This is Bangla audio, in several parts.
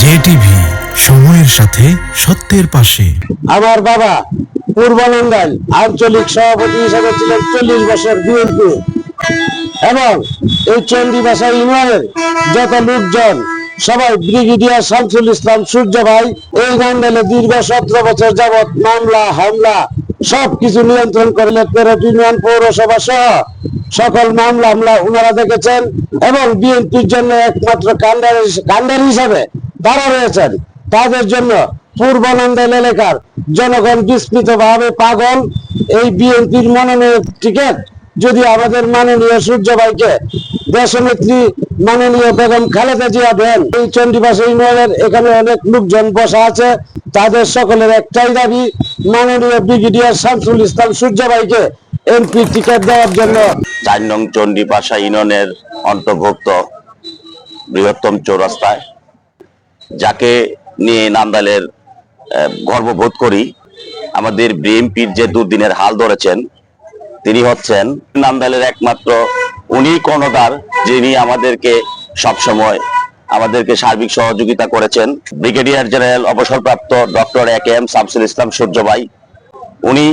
জে টিভি সময়ের সাথে সত্যের পাশে। আমার বাবা আঞ্চলিক সভাপতি ছিলেন চল্লিশ বছর বিএনপি। এবং এই ইউনিয়নের যত লোকজন, সবাই ব্রিগেডিয়ার শামসুল ইসলাম সূর্য ভাই, এই গান্ডালে দীর্ঘ সতেরো বছর যাবৎ মামলা, হামলা সব কিছু নিয়ন্ত্রণ করলে তেরোটি ইউনিয়ন পৌরসভা সহ সকল মামলা হামলা ওনারা দেখেছেন এবং বিএনপির জন্য একমাত্র কান্ডার কান্ডার হিসাবে তারা রয়েছেন। তাদের জন্য পূর্বানন্দাল এলাকার জনগণ বিস্মিত ভাবে পাগল। এই বিএনপির মনোনয়ন টিকিট যদি আমাদের মাননীয় সূর্য ভাইকে দেশনেত্রী মাননীয় বেগম খালেদা জিয়া দেন, এই চণ্ডীবাস ইউনিয়নের এখানে অনেক লোকজন বসা আছে। তাদের সকলের একটাই দাবি, মাননীয় ব্রিগেডিয়ার শামসুল ইসলাম সূর্য ভাইকে এমপি টিকিট দেওয়ার জন্য। চার নং চণ্ডীপাশা ইউনিয়নের অন্তর্ভুক্ত বৃহত্তম চৌরাস্তায়। যাকে নিয়ে নান্দালের গর্ববোধ করি। আমাদের বিএনপির যে দুদিনের হাল ধরেছেন, তিনি হচ্ছেন নান্দালের একমাত্র উনি কর্ণধার, যিনি আমাদেরকে সবসময় আমাদেরকে সার্বিক সহযোগিতা করেছেন। ব্রিগেডিয়ার জেনারেল অবসরপ্রাপ্ত doctor A K M Shamsul Islam Surya ভাই উনি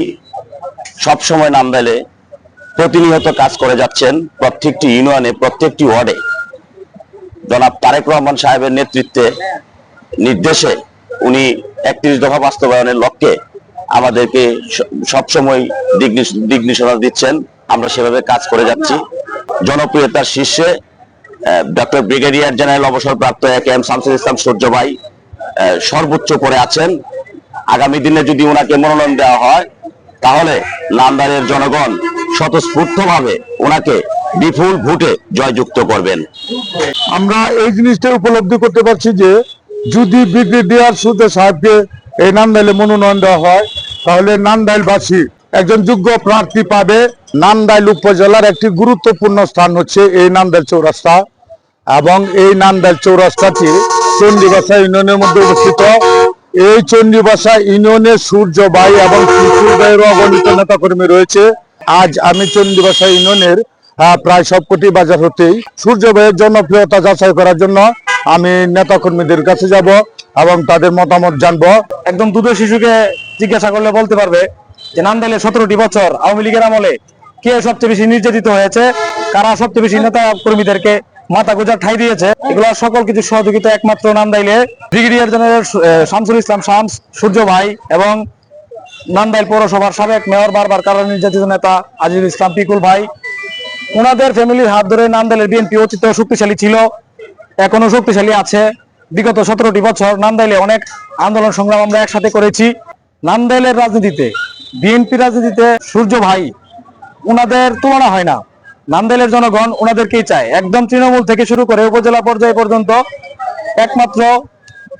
সবসময় নান্দালে প্রতিনিয়ত কাজ করে যাচ্ছেন প্রত্যেকটি ইউনিয়নে, প্রত্যেকটি ওয়ার্ডে। জনাব তারেক রহমান সাহেবের নেতৃত্বে নির্দেশে উনি একত্রিশ দফা বাস্তবায়নের লক্ষ্যে আমাদেরকে সবসময় দিক দিক নির্দেশনা দিচ্ছেন। আমরা সেভাবে কাজ করে যাচ্ছি। জনপ্রিয়তার শীর্ষে ডক্টর ব্রিগেডিয়ার জেনারেল অবসরপ্রাপ্ত এক এম শামসুল ইসলাম সূর্য ভাই সর্বোচ্চ করে আছেন। আগামী দিনে যদি ওনাকে মনোনয়ন দেওয়া হয় তাহলে নান্দারের জনগণ স্বতঃস্ফূর্তভাবে ওনাকে বিপুল ভোটে জয়যুক্ত করবেন। আমরা এই জিনিসটা উপলব্ধি করতে পারছি যে, যদি ব্রিগেডিয়ার সুদে সাহেবকে এই নান্দাইলে মনোনয়ন দেওয়া হয়, তাহলে নান্দাইলবাসী একজন যোগ্য প্রার্থী পাবে। নান্দাইল উপজেলার একটি গুরুত্বপূর্ণ স্থান হচ্ছে এই নান্দাইল চৌরাস্তা এবং এই নান্দাইল চৌরাস্তাটি চণ্ডীবাসা ইউনিয়নের মধ্যে অবস্থিত। এই চণ্ডীবাসা ইউনিয়নের সূর্য ভাই এবং ভাইয়ের অগণিত নেতাকর্মী রয়েছে। আজ আমি চণ্ডীবাসা ইউনিয়নের প্রায় সবকটি বাজার হতেই সূর্য ভাইয়ের জনপ্রিয়তা যাচাই করার জন্য আমি নেতা কর্মীদের কাছে যাব এবং তাদের মতামত জানব। একদম দুধ শিশুকে জিজ্ঞাসা করলে বলতে পারবে যে নান্দাইলে সতেরোটি বছর আওয়ামী লীগের আমলে কে সবচেয়ে বেশি নির্যাতিত হয়েছে, কারা সবচেয়ে বেশি নেতা কর্মীদেরকে মাথা গোজা ঠাই দিয়েছে। এগুলো সকল কিছু সহযোগিতা একমাত্র নান্দাইলে। ব্রিগেডিয়ার জেনারেল শামসুল ইসলাম শামস, সূর্য ভাই এবং নান্দাইল পৌরসভার সাবেক মেয়র বারবার কারা নির্যাতিত নেতা আজিজুল ইসলাম পিকুল ভাই। ওনাদের ফ্যামিলির হাত ধরে নান্দাইলের বিএনপি অতীত শক্তিশালী ছিল, এখনও শক্তিশালী আছে। বিগত সতেরোটি বছর নান্দাইলে অনেক আন্দোলন সংগ্রাম আমরা একসাথে করেছি। নান্দাইলের রাজনীতিতে, বিএনপি রাজনীতিতে সূর্য ভাই ওনাদের তুলনা হয় না। নান্দাইলের জনগণ ওনাদেরকেই চায়। একদম তৃণমূল থেকে শুরু করে উপজেলা পর্যায়ে পর্যন্ত একমাত্র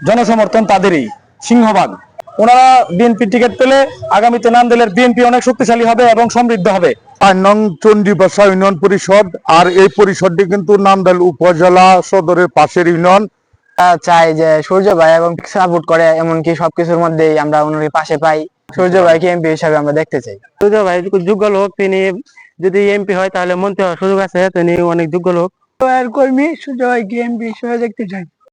জনসমর্থন তাদেরই। সিংহভাগ। ওনারা বিএনপি টিকিট পেলে আগামীতে নান্দাইলের বিএনপি অনেক শক্তিশালী হবে এবং সমৃদ্ধ হবে। নং চণ্ডীবাসা ইউনিয়ন পরিষদ আর এই পরিষদটি কিন্তু নান্দাইল উপজেলা সদরের পাশের ইউনিয়ন। চাই যে সূর্য ভাই এবং সাপোর্ট করে এমনকি সবকিছুর মধ্যেই আমরা ওনার পাশে পাই। সূর্য ভাইকে এমপি হিসাবে আমরা দেখতে চাই। সূর্য ভাই যোগ্য লোক তিনি যদি এমপি হয় তাহলে মন্ত্রী হওয়ার সুযোগ আছে তিনি অনেক যোগ্য লোক। আর কর্মী, সুযোগ এমপি হিসেবে দেখতে চাই।